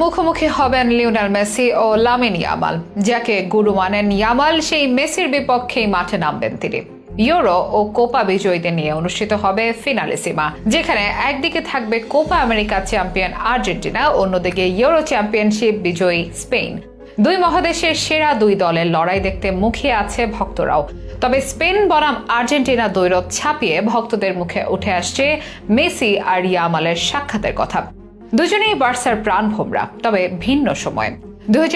মুখোমুখি হবেন Lionel Messi ও লামিন ইয়ামাল, যাকে গুরু মানেন ইয়ামাল, সেই মেসির বিপক্ষেই মাঠে নামবেন তিনি। ইউরো ও কোপা বিজয়ীদের নিয়ে অনুষ্ঠিত হবে ফিনালে ফিনালিসিমা, যেখানে একদিকে থাকবে কোপা আমেরিকা চ্যাম্পিয়ন আর্জেন্টিনা, অন্যদিকে ইউরো চ্যাম্পিয়নশিপ বিজয়ী স্পেন। দুই মহাদেশের সেরা দুই দলের লড়াই দেখতে মুখিয়ে আছে ভক্তরাও। তবে স্পেন বনাম আর্জেন্টিনা দৈরত ছাপিয়ে ভক্তদের মুখে উঠে আসছে মেসি আর ইয়ামালের সাক্ষাতের কথা। দুজনেই বার্সার প্রাণ ভোমরা তবে ভিন্ন সময়। দুই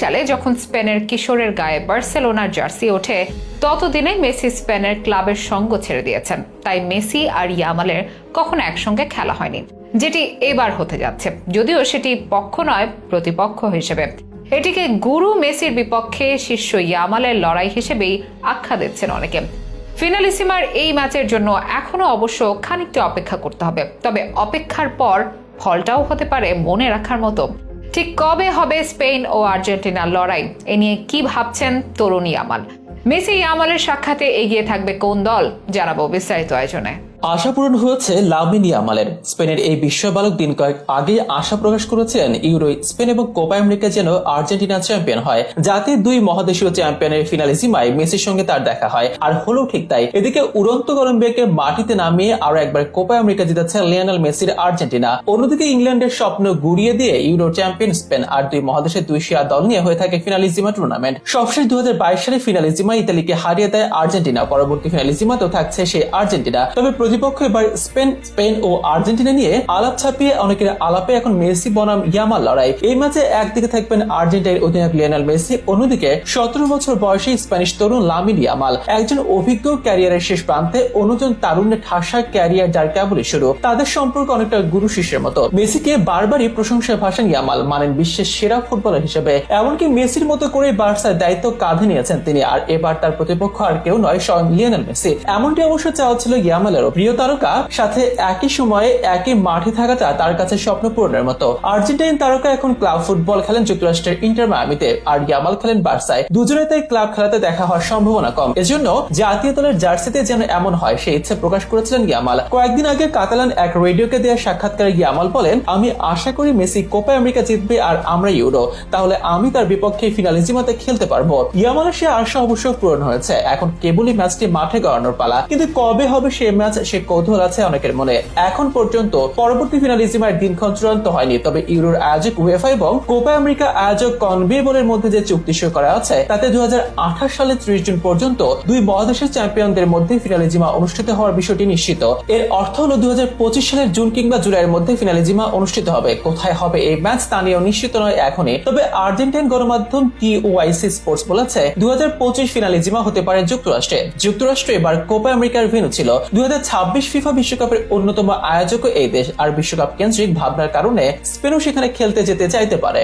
সালে যখন স্পেনের কিশোরের গায়ে বার্সেলোনার জার্সি ওঠে, ততদিনে মেসি স্পেনের ক্লাবের সঙ্গ ছেড়ে দিয়েছেন। তাই মেসি আর ইয়ামালের কখনো একসঙ্গে খেলা হয়নি, যেটি এবার হতে যাচ্ছে। যদিও সেটি পক্ষ নয়, প্রতিপক্ষ হিসেবে। এটিকে গুরু মেসির বিপক্ষে শিষ্য ইয়ামালের লড়াই হিসেবেই আখ্যা দিচ্ছেন অনেকে। ফিনালিসিমার এই ম্যাচের জন্য এখনও অবশ্য খানিকটা অপেক্ষা করতে হবে। তবে অপেক্ষার পর ফলটাও হতে পারে মনে রাখার মতো। ঠিক কবে হবে স্পেন ও আর্জেন্টিনার লড়াই? এ নিয়ে কি ভাবছেন তরুণী আমাল মেসি আমালের সাক্ষাতে এগিয়ে থাকবে কোন দল? জানাব বিস্তারিত আয়োজনে। আশা পূরণ হয়েছে লামিনী আমালের স্পেনের এই বিশ্ব বালক দিন কয়েক আগে আশা প্রকাশ করেছিলেন ইউরো স্পেন এবং কোপা আমেরিকা যেন আর্জেন্টিনা চ্যাম্পিয়ন হয়। যাতে দুই মহাদেশীয় চ্যাম্পিয়নের ফিনালিসিমায় মেসির সঙ্গে তার দেখা হয়, আর হলো ঠিক তাই। এদিকে উড়ন্ত কলম্বিয়াকে মাটিতে নামিয়ে আরও একবার কোপা আমেরিকা জিতেছে লিওনেল মেসির আর্জেন্টিনা। অন্যদিকে ইংল্যান্ডের স্বপ্ন গুড়িয়ে দিয়ে ইউরো চ্যাম্পিয়ন স্পেন আর দুই মহাদেশের দুই সেরা দল নিয়ে হয়ে থাকে ফিনালিসিমা টুর্নামেন্ট সবশেষ দু সালে ফিনালিসিমা ইতালিকে হারিয়ে দেয় আর্জেন্টিনা। পরবর্তী ফিনালিসিমাতেও থাকছে সেই আর্জেন্টিনা। তবে প্রতিপক্ষ এবার স্পেন স্পেন ও আর্জেন্টিনা নিয়ে আলাপ ছাপিয়ে অনেকের আলাপে এখন মেসি, বনাম, ইয়ামাল লড়াই। এই ম্যাচে একদিকে থাকবেন আর্জেন্টিনার অধিনায়ক লিওনেল মেসি, অন্যদিকে সতেরো বছর বয়সী স্প্যানিশ তরুণ লামিন ইয়ামাল। একজন অভিজ্ঞ ক্যারিয়ারের শেষ প্রান্তে অন্যজন তারুণ্যের ঠাসা ক্যারিয়ার যার কেবলই শুরু, তাদের সম্পর্ক অনেকটা গুরু শিষ্যের মতো। মেসিকে বারবারই প্রশংসায় ভাসান ইয়ামাল, মানেন বিশ্বের সেরা ফুটবলার হিসেবে। এমনকি মেসির মতো করে বার্সার দায়িত্ব কাঁধে নিয়েছেন তিনি, আর এবার তার প্রতিপক্ষ আর কেউ নয়, স্বয়ং লিওনেল মেসি। এমনটি অবশ্য চাওয়া ছিল ইয়ামালেরও। প্রিয় তারকা সাথে একই সময়ে একই মাঠে থাকাটা তার কাছে স্বপ্ন পূরণের মতো। আর্জেন্টাইন তারকা এখন ক্লাব ফুটবল খেলেন যুক্তরাষ্ট্রের ইন্টার মায়ামিতে, আর ইয়ামাল খেলেন বার্সায়। দুজনে তাই ক্লাব খেলাতে দেখা হওয়ার সম্ভাবনা কম। এজন্য জাতীয় দলের জার্সিতে যেন এমন হয় সেই ইচ্ছে প্রকাশ করেছিলেন ইয়ামাল। কয়েকদিন আগে কাতালান এক রেডিওকে দেওয়া সাক্ষাৎকারে ইয়ামাল বলেন, আমি আশা করি মেসি কোপা আমেরিকা জিতবে আর আমরা ইউরো। তাহলে আমি তার বিপক্ষে ফিনালিজিমাতে খেলতে পারব। ইয়ামালের সে আশা অবশ্য পূরণ হয়েছে। এখন কেবলই ম্যাচটি মাঠে গড়ানোর পালা। কিন্তু কবে হবে সে ম্যাচ সে কৌতূহল আছে অনেকের মনে। এখন পর্যন্ত পরবর্তী ফিনালিজিমার দিনক্ষণ চূড়ান্ত হয়নি। তবে ইউরোর আয়োজক উয়েফা এবং কোপা আমেরিকা আয়োজক কনবেবলের মধ্যে যে চুক্তি সই করা আছে তাতে দুই সালে ত্রিশ জুন পর্যন্ত দুই মহাদেশের চ্যাম্পিয়নদের মধ্যে ফিনালিজিমা অনুষ্ঠিত হওয়ার বিষয়টি নিশ্চিত। এর অর্থ হলো দুই সালের জুন কিংবা জুলাইয়ের মধ্যে ফিনালিজিমা অনুষ্ঠিত হবে। কোথায় হবে এই ম্যাচ তা নিয়েও নিশ্চিত নয় এখনই। তবে আর্জেন্টাইন গণমাধ্যম টিওআইসি স্পোর্টস বলেছে দুই হাজার পঁচিশ ফিনালিজিমা হতে পারে যুক্তরাষ্ট্রে। যুক্তরাষ্ট্র এবার কোপা আমেরিকার ভেনু ছিল। দুই ফিফা বিশ্বকাপের অন্যতম আয়োজক এই দেশ, আর বিশ্বকাপ কেন্দ্রিক ভাবনার কারণে স্পেনও সেখানে খেলতে যেতে চাইতে পারে।